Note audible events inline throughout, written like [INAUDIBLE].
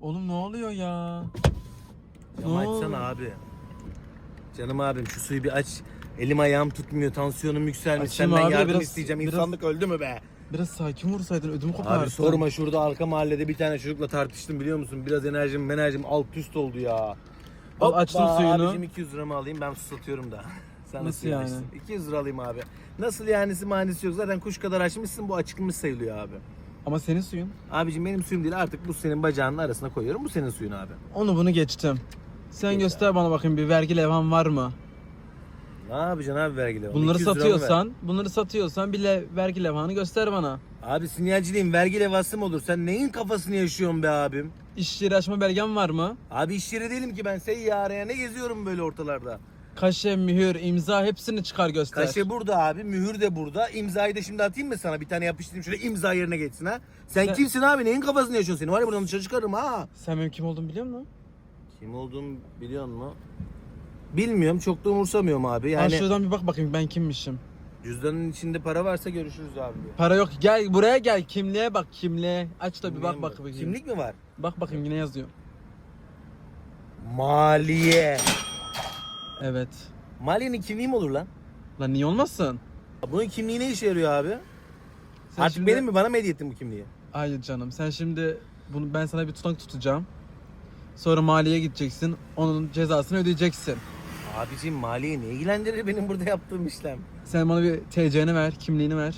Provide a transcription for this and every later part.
Oğlum ne oluyor ya? Camı Ne açsana abi. Canım abim şu suyu bir aç. Elim ayağım tutmuyor. Tansiyonum yükselmiş. Açayım Senden abi, yardım biraz- isteyeceğim. biraz- İnsanlık öldü mü be? Biraz sakin vursaydın ödümü kopardın. Abi sorma şurada arka mahallede bir tane çocukla tartıştım biliyor musun? Biraz enerjim enerjim alt üst oldu ya. Al, açtım Hoppa, suyunu. Abicim 200 lira mı alayım ben su satıyorum da. [LAUGHS] Sen Nasıl suyu yani? açsın. 200 lira alayım abi. Nasıl yanisi manisi yok. Zaten kuş kadar açmışsın bu açılmış sayılıyor abi. Ama senin suyun. Abicim benim suyum değil artık bu senin bacağının arasına koyuyorum. Bu senin suyun abi. Onu bunu geçtim. Sen Geç göster bana bakayım bir vergi levhan var mı? Ne yapacaksın abi vergiyle? Bunları 200 lira mı ver? satıyorsan, bunları satıyorsan bir le- vergi levhanı göster bana. Abi sinyalciliğin vergi levhası mı olur? Sen neyin kafasını yaşıyorsun be abim? İş yeri açma belgen var mı? Abi iş yeri değilim ki ben seyyareye ne geziyorum böyle ortalarda. Kaşe, mühür, imza hepsini çıkar göster. Kaşe burada abi, mühür de burada. İmzayı da şimdi atayım mı sana? Bir tane yapıştırayım şöyle imza yerine geçsin ha. Sen, Sen- kimsin abi? Neyin kafasını yaşıyorsun senin? Var ya buradan dışarı çıkarım ha. Sen benim kim olduğumu biliyor musun? Kim olduğumu biliyor musun? Bilmiyorum. Çok da umursamıyorum abi. Yani... Yani şuradan bir bak bakayım ben kimmişim. cüzdanın içinde para varsa görüşürüz abi diyor. Para yok. Gel buraya gel. Kimliğe bak kimliğe. Aç da bir bak bak bakayım. Kimlik mi var? Bak bakayım yine yazıyor. Maliye. Evet. Maliyenin kimliği mi olur lan? Lan niye olmasın? Bunun kimliği ne işe yarıyor abi? Sen Artık şimdi- benim mi? Bana mı hediye ettin bu kimliği? Hayır canım. Sen şimdi bunu ben sana bir tutanak tutacağım. Sonra maliye gideceksin. Onun cezasını ödeyeceksin. Abicim maliye ne ilgilendirir benim burada yaptığım işlem? Sen bana bir TC'ni ver, kimliğini ver.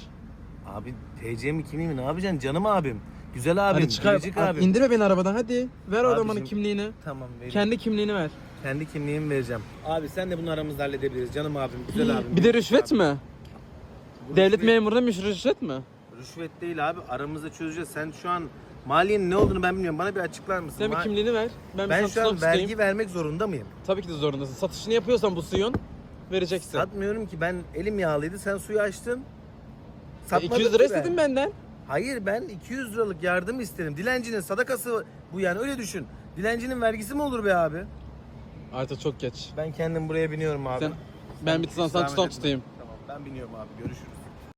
Abi TC mi kimliği mi ne yapacaksın canım abim? Güzel abim, hadi çıkar. abim. indirme beni arabadan hadi. Ver o adamın Abicim, kimliğini. Tamam vereyim. Kendi kimliğini ver. Kendi kimliğimi vereceğim. Abi sen de bunu aramızda halledebiliriz canım abim, güzel abim. bir de rüşvet mi? Devlet memuruna mı rüşvet mi? Rüşvet değil abi aramızda çözeceğiz. Sen şu an maliyenin ne olduğunu ben bilmiyorum. Bana bir açıklar mısın? Sen bir Ma- kimliğini ver. Ben, ben bir şu an vergi vermek zorunda mıyım? Tabii ki de zorundasın. Satışını yapıyorsan bu suyun vereceksin. Satmıyorum ki ben elim yağlıydı sen suyu açtın. E, Satmadın 200 lira ki ben. istedin benden. Hayır ben 200 liralık yardım isterim. Dilencinin sadakası bu yani öyle düşün. Dilencinin vergisi mi olur be abi? Artık çok geç. Ben kendim buraya biniyorum abi. Sen- ben bir sana- sana zahmet tutam tutayım. Tamam ben biniyorum abi görüşürüz.